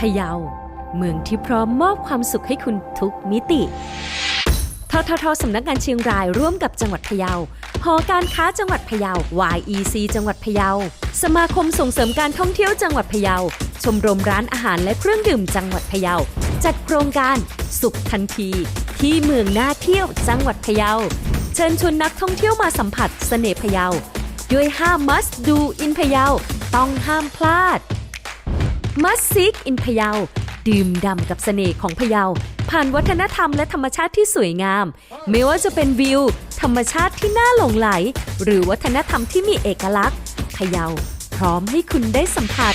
พะเยา เมืองที่พร้อมมอบความสุขให้คุณทุกมิติทททสำนักงานเชียงรายร่วมกับจังหวัดพะเยา หอการค้าจังหวัดพะเยา YEC จังหวัดพะเยา สมาคมส่งเสริมการท่องเที่ยวจังหวัดพะเยา ชมรมร้านอาหารและเครื่องดื่มจังหวัดพะเยา จัดโครงการสุขทันที ที่เมืองน่าเที่ยวจังหวัดพะเยา เชิญชวนนักท่องเที่ยวมาสัมผัสเสน่ห์พะเยา ด้วย5 must do in พะเยา ต้องห้ามพลาด มัสซิกอินพะเยา ดื่มด่ำกับเสน่ห์ของพะเยา ผ่านวัฒนธรรมและธรรมชาติที่สวยงาม ไม่ว่าจะเป็นวิว ธรรมชาติที่น่าหลงไหล หรือวัฒนธรรมที่มีเอกลักษณ์พะเยา พร้อมให้คุณได้สัมผัส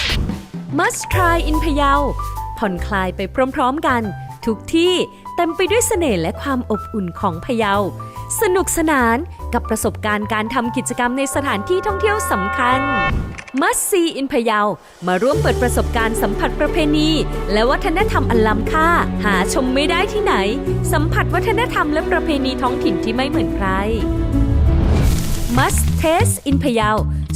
Must try in พะเยาผ่อนคลายไปพร้อมๆกัน ทุกที่ เต็มไปด้วยเสน่ห์และความอบอุ่นของพะเยา สนุกสนานกับประสบการณ์การทำกิจกรรมในสถานที่ท่องเที่ยวสำคัญมัสซีอินพะเยา มาร่วมเปิดประสบการณ์สัมผัสประเพณี และวัฒนธรรมอันล้ำค่า หาชมไม่ได้ที่ไหน สัมผัสวัฒนธรรมและประเพณีท้องถิ่นที่ไม่เหมือนใคร Must Taste in พะเยา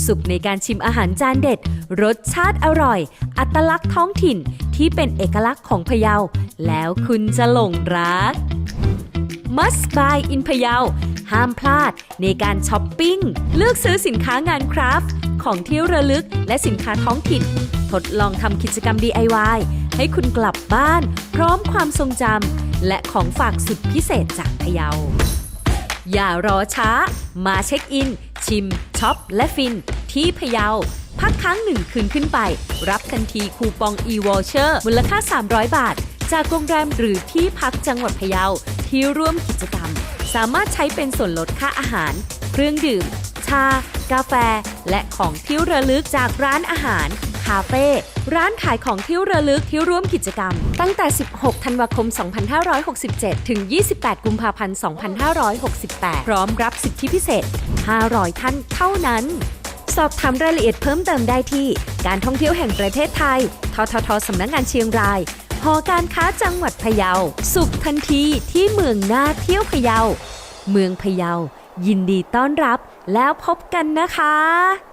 สุขในการชิมอาหารจานเด็ด รสชาติอร่อย อัตลักษณ์ท้องถิ่น ที่เป็นเอกลักษณ์ของพะเยา แล้วคุณจะหลงรัก Must Buy in พะเยา ห้ามพลาดในการช้อปปิ้ง เลือกซื้อสินค้างานคราฟต์ของที่ระลึกและสินค้าท้องถิ่น ทดลองทำกิจกรรม DIY ให้คุณกลับบ้าน พร้อมความทรงจำและของฝากสุดพิเศษจากพะเยา อย่ารอช้า มาเช็คอิน ชิมช็อปและฟิน ที่พะเยา พักค้างหนึ่งคืนขึ้นไป รับทันทีคูปอง e-voucher มูลค่า 300 บาท จากโรงแรมหรือที่พักจังหวัดพะเยาที่ร่วมกิจกรรม สามารถใช้เป็นส่วนลดค่าอาหาร เครื่องดื่ม ชา กาแฟ และของที่ระลึกจากร้านอาหาร คาเฟ่ร้านขายของที่ระลึกที่ร่วมกิจกรรม ตั้งแต่ 16 ธันวาคม 2567 ถึง 28 กุมภาพันธ์ 2568 พร้อมรับสิทธิพิเศษ 500 ท่านเท่านั้น สอบถามรายละเอียดเพิ่มเติมได้ที่ การท่องเที่ยวแห่งประเทศไทย ทททสำนักงานเชียงราย หอการค้าจังหวัดพะเยา สุขทันทีที่เมืองน่าเที่ยวพะเยา เมืองพะเยา ยินดีต้อนรับแล้วพบกันนะคะ